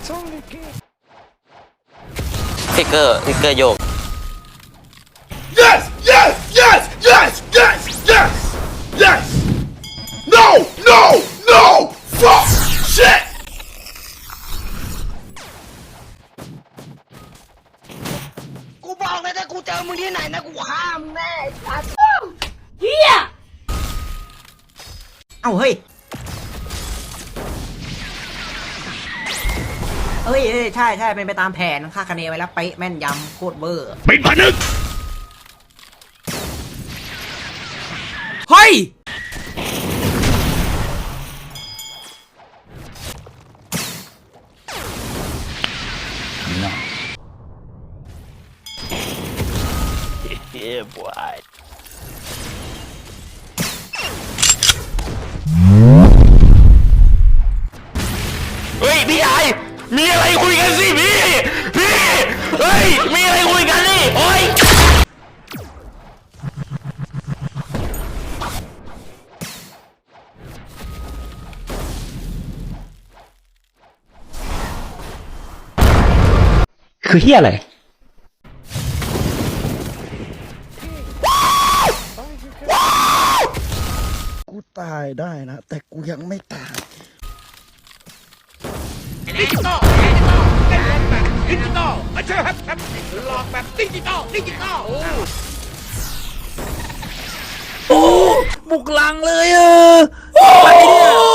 It's only game. Ticker, ticker, yo. Yes, yes, yes, yes, yes, yes. No, no, no, fuck, shit. Oh, hey. อ้ยเอ้ยใช่ใช่เป็นไปตามแผนค่าดคะเนไว้แล้วเป๊ะแม่นยำโคตรเวอร์ปิดผนึกเฮ้ย Yeah, boy. เเฮ้ย มีอะไรคุยกันนี่ โอ้ยคือเฮียอะไรกูตายได้นะ แต่กูยังไม่ตายดิจิตอลดิจิต ครับครับหลอกแบบดิจิตอลดิจิตอลบุกลังเลยเออไปเนี่ย